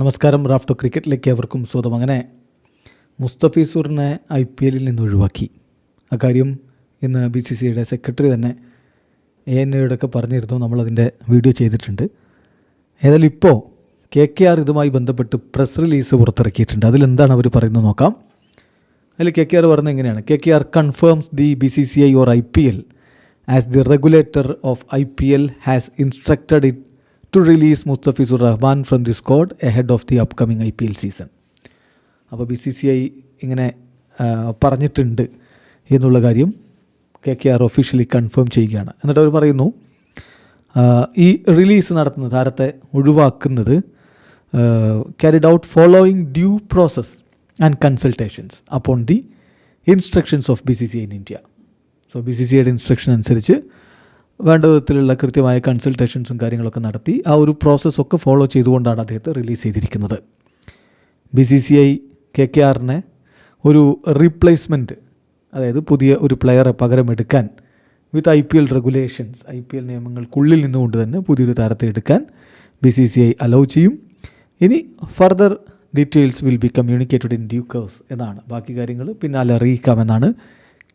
നമസ്കാരം റാഫ്റ്റോ ക്രിക്കറ്റിലേക്ക് അവർക്കും സ്വാഗതം. അങ്ങനെ മുസ്തഫീസൂറിനെ ഐ പി എല്ലിൽ നിന്ന് ഒഴിവാക്കി. അക്കാര്യം ഇന്ന് ബി സി സിയുടെ സെക്രട്ടറി തന്നെ എ എൻ എയോടൊക്കെ പറഞ്ഞിരുന്നു. നമ്മളതിന്റെ വീഡിയോ ചെയ്തിട്ടുണ്ട്. ഏതായാലും ഇപ്പോൾ കെ കെ ആർ ഇതുമായി ബന്ധപ്പെട്ട് പ്രസ് റിലീസ് പുറത്തിറക്കിയിട്ടുണ്ട്. അതിലെന്താണ് അവർ പറയുന്നത് നോക്കാം. അതിൽ കെ കെ ആർ പറയുന്നത് എങ്ങനെയാണ്? K K R confirms the B C C I or I P L as the regulator of I P L has instructed it to release Mustafizur Rahman from the squad ahead of the upcoming I P L season അപ്പോൾ B C C I ഇങ്ങനെ പറഞ്ഞിട്ടുണ്ട് എന്നുള്ള കാര്യം K K R officially confirm ചെയ്യുകയാണ്. എന്നിട്ട് അവർ പറയുന്നു ഈ റിലീസ് നടത്തുന്ന താരത്തെ ഒഴിവാക്കുന്നത് carried out following due process and consultations upon the instructions of B C C I in so so B C C instruction അനുസരിച്ച് വേണ്ട വിധത്തിലുള്ള കൃത്യമായ കൺസൾട്ടേഷൻസും കാര്യങ്ങളൊക്കെ നടത്തി ആ ഒരു പ്രോസസ്സൊക്കെ ഫോളോ ചെയ്തുകൊണ്ടാണ് അദ്ദേഹത്തെ റിലീസ് ചെയ്തിരിക്കുന്നത്. B C C I K K ആറിനെ ഒരു റീപ്ലേസ്മെന്റ് അതായത് പുതിയ ഒരു പ്ലെയറെ പകരമെടുക്കാൻ with I P L regulations I P L നിയമങ്ങൾക്കുള്ളിൽ നിന്നുകൊണ്ട് തന്നെ പുതിയൊരു താരത്തെ എടുക്കാൻ B C C I allow ചെയ്യും. ഇനി further details will be communicated in due course എന്നാണ്. ബാക്കി കാര്യങ്ങൾ പിന്നാലെ അറിയിക്കാമെന്നാണ്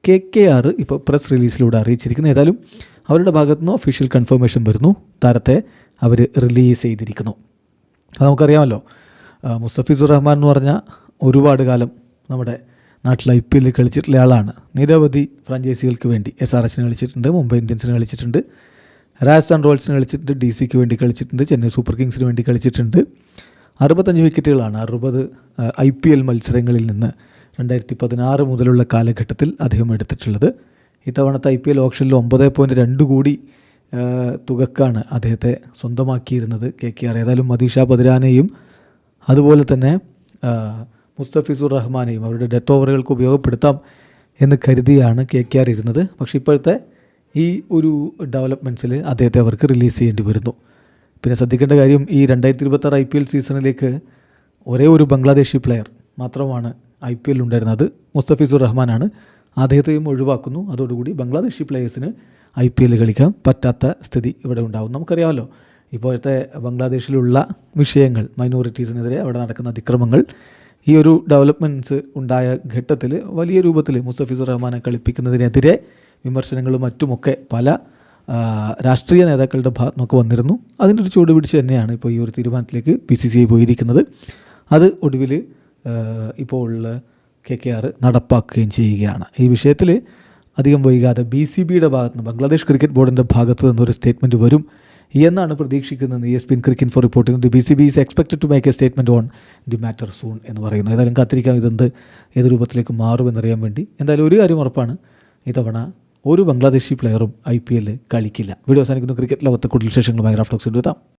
കെ കെ ആർ ഇപ്പോൾ പ്രസ് റിലീസിലൂടെ അറിയിച്ചിരിക്കുന്നു. ഏതായാലും അവരുടെ ഭാഗത്തു നിന്ന് ഒഫീഷ്യൽ കൺഫർമേഷൻ വരുന്നു. താരത്തെ അവർ റിലീസ് ചെയ്തിരിക്കുന്നു. അത് നമുക്കറിയാമല്ലോ. മുസ്തഫിസുർ റഹ്മാൻ എന്ന് പറഞ്ഞാൽ ഒരുപാട് കാലം നമ്മുടെ നാട്ടിൽ ഐ പി എല്ലിൽ കളിച്ചിട്ടുള്ള ആളാണ്. നിരവധി ഫ്രാഞ്ചൈസികൾക്ക് വേണ്ടി എസ് ആർ എച്ചിന് കളിച്ചിട്ടുണ്ട് മുംബൈ ഇന്ത്യൻസിന് കളിച്ചിട്ടുണ്ട് രാജസ്ഥാൻ റോയൽസിന് കളിച്ചിട്ടുണ്ട് ഡി സിക്ക് വേണ്ടി കളിച്ചിട്ടുണ്ട് ചെന്നൈ സൂപ്പർ കിങ്സിന് വേണ്ടി കളിച്ചിട്ടുണ്ട്. അറുപത്തഞ്ച് വിക്കറ്റുകളാണ് അറുപത് ഐ പി എൽ മത്സരങ്ങളിൽ നിന്ന് രണ്ടായിരത്തി പതിനാറ് മുതലുള്ള കാലഘട്ടത്തിൽ അദ്ദേഹം എടുത്തിട്ടുള്ളത്. ഇത്തവണത്തെ ഐ പി എൽ ഓപ്ഷനിൽ ഒമ്പത് പോയിന്റ് രണ്ട് കോടി തുകക്കാണ് അദ്ദേഹത്തെ സ്വന്തമാക്കിയിരുന്നത് കെ കെ ആർ. ഏതായാലും മദീഷ ബദിരാനെയും അതുപോലെ തന്നെ മുസ്തഫിസുർ റഹ്മാനെയും അവരുടെ ഡെത്ത് ഓവറുകൾക്ക് ഉപയോഗപ്പെടുത്താം എന്ന് കരുതിയാണ് കെ കെ ആർ ഇരുന്നത്. പക്ഷേ ഇപ്പോഴത്തെ ഈ ഒരു ഡെവലപ്മെന്റ്സിൽ അദ്ദേഹത്തെ അവർക്ക് റിലീസ് ചെയ്യേണ്ടി വരുന്നു. പിന്നെ ശ്രദ്ധിക്കേണ്ട കാര്യം ഈ രണ്ടായിരത്തി ഇരുപത്താറ് ഐ പി എൽ സീസണിലേക്ക് ഒരേ ഒരു ബംഗ്ലാദേശി പ്ലെയർ മാത്രമാണ് ഐ പി എല്ലിൽ ഉണ്ടായിരുന്നത് മുസ്തഫിസുർ റഹ്മാനാണ്. അദ്ദേഹത്തെയും ഒഴിവാക്കുന്നു. അതോടുകൂടി ബംഗ്ലാദേശി പ്ലേയേഴ്സിന് ഐ പി എല്ലിൽ കളിക്കാൻ പറ്റാത്ത സ്ഥിതി ഇവിടെ ഉണ്ടാകും നമുക്കറിയാമല്ലോ ഇപ്പോഴത്തെ ബംഗ്ലാദേശിലുള്ള വിഷയങ്ങൾ മൈനോറിറ്റീസിനെതിരെ അവിടെ നടക്കുന്ന അതിക്രമങ്ങൾ ഈ ഒരു ഡെവലപ്മെന്റ്സ് ഉണ്ടായ ഘട്ടത്തിൽ വലിയ രൂപത്തിൽ മുസ്തഫിസുർ റഹ്മാനെ കളിപ്പിക്കുന്നതിനെതിരെ വിമർശനങ്ങളും മറ്റുമൊക്കെ പല രാഷ്ട്രീയ നേതാക്കളുടെ ഭാഗത്തു നിന്നൊക്കെ വന്നിരുന്നു. അതിന്റെ ഒരു ചൂടുപിടിച്ച് പിടിച്ച് തന്നെയാണ് ഇപ്പോൾ ഈ ഒരു തീരുമാനത്തിലേക്ക് പി സി സി ഐ പോയിരിക്കുന്നത്. അത് ഒടുവിൽ ഇപ്പോൾ കെ കെ ആർ നടപ്പാക്കുകയും ചെയ്യുകയാണ്. ഈ വിഷയത്തിൽ അധികം വൈകാതെ ബി സി ബിയുടെ ഭാഗത്ത് നിന്ന് ബംഗ്ലാദേശ് ക്രിക്കറ്റ് ബോർഡിന്റെ ഭാഗത്ത് നിന്നൊരു സ്റ്റേറ്റ്മെന്റ് വരും എന്നാണ് പ്രതീക്ഷിക്കുന്നത് ESPN cricket for reporting the B C B is expected to make a statement on the matter soon എന്ന് പറയുന്നു. ഏതായാലും കാത്തിരിക്കാം ഇതെന്ത് ഏത് രൂപത്തിലേക്ക് മാറുമെന്നറിയാൻ വേണ്ടി. എന്തായാലും ഒരു കാര്യം ഉറപ്പാണ് ഇത്തവണ ഒരു ബംഗ്ലാദേശി പ്ലെയറും ഐ പി എല്ലിൽ കളിക്കില്ല. വീഡിയോ അവസാനിക്കുന്നു. ക്രിക്കറ്റ് ലോകത്തെ കൂടുതൽ വിശേഷങ്ങളുമായി റാഫ്റ്റോക്സ് എത്താം.